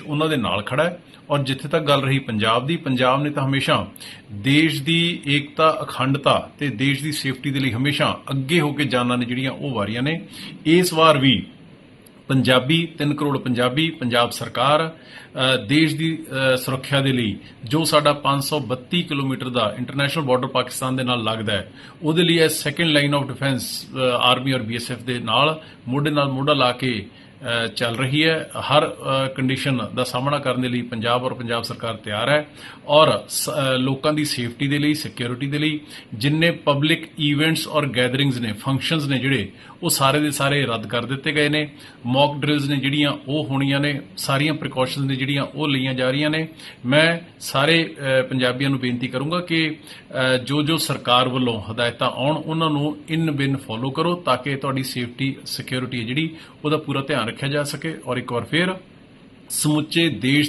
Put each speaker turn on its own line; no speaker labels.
ਉਹਨਾਂ ਦੇ ਨਾਲ ਖੜਾ ਹੈ ਔਰ ਜਿੱਥੇ ਤੱਕ ਗੱਲ ਰਹੀ ਪੰਜਾਬ ਦੀ, ਪੰਜਾਬ ਨੇ ਤਾਂ ਹਮੇਸ਼ਾ ਦੇਸ਼ ਦੀ ਏਕਤਾ, ਅਖੰਡਤਾ ਤੇ ਦੇਸ਼ ਦੀ ਸੇਫਟੀ ਦੇ ਲਈ ਹਮੇਸ਼ਾ ਅੱਗੇ ਹੋ ਕੇ ਜਾਨਾਂ ਨੇ ਜਿਹੜੀਆਂ ਉਹ ਵਾਰੀਆਂ ਨੇ। ਇਸ ਵਾਰ ਵੀ ਪੰਜਾਬੀ 3 ਕਰੋੜ ਪੰਜਾਬੀ, ਪੰਜਾਬ ਸਰਕਾਰ ਦੇਸ਼ ਦੀ ਸੁਰੱਖਿਆ ਦੇ ਲਈ ਜੋ ਸਾਡਾ 532 ਕਿਲੋਮੀਟਰ ਦਾ ਇੰਟਰਨੈਸ਼ਨਲ ਬਾਰਡਰ ਪਾਕਿਸਤਾਨ ਦੇ ਨਾਲ ਲੱਗਦਾ ਹੈ, ਉਹਦੇ ਲਈ ਇਹ second line of defence army ਔਰ ਬੀਐਸਐਫ ਦੇ ਨਾਲ ਮੋਢੇ ਨਾਲ ਮੋਢਾ ਲਾ ਕੇ ਚੱਲ ਰਹੀ ਹੈ। ਹਰ ਕੰਡੀਸ਼ਨ ਦਾ ਸਾਹਮਣਾ ਕਰਨ ਦੇ ਲਈ ਪੰਜਾਬ ਔਰ ਪੰਜਾਬ ਸਰਕਾਰ ਤਿਆਰ ਹੈ ਔਰ ਸ- ਲੋਕਾਂ ਦੀ ਸੇਫਟੀ ਦੇ ਲਈ ਸਿਕਿਉਰਿਟੀ ਦੇ ਲਈ ਜਿੰਨੇ ਪਬਲਿਕ ਇਵੈਂਟਸ ਔਰ ਗੈਦਰਿੰਗਸ ਨੇ ਫੰਕਸ਼ਨਸ ਨੇ ਜਿਹੜੇ, ਉਹ ਸਾਰੇ ਦੇ ਸਾਰੇ ਰੱਦ ਕਰ ਦਿੱਤੇ ਗਏ ਨੇ। ਮੌਕ ਡ੍ਰਿਲਸ ਨੇ ਜਿਹੜੀਆਂ ਉਹ ਹੋਣੀਆਂ ਨੇ, ਸਾਰੀਆਂ ਪ੍ਰੀਕਾਸ਼ਨਸ ਨੇ ਜਿਹੜੀਆਂ ਉਹ ਲਈਆਂ ਜਾ ਰਹੀਆਂ ਨੇ। ਮੈਂ ਸਾਰੇ ਪੰਜਾਬੀਆਂ ਨੂੰ ਬੇਨਤੀ ਕਰੂੰਗਾ ਕਿ ਜੋ ਜੋ ਸਰਕਾਰ ਵੱਲੋਂ ਹਦਾਇਤਾਂ ਆਉਣ, ਉਹਨਾਂ ਨੂੰ ਇਨ ਬਿਨ ਫੋਲੋ ਕਰੋ ਤਾਂ ਕਿ ਤੁਹਾਡੀ ਸੇਫਟੀ ਸਿਕਿਉਰਿਟੀ ਜਿਹੜੀ, ਉਹਦਾ ਪੂਰਾ ਧਿਆਨ ਰੱਖਿਆ ਜਾ ਸਕੇ ਔਰ ਇੱਕ ਵਾਰ ਫੇਰ ਸਮੁੱਚੇ ਦੇਸ਼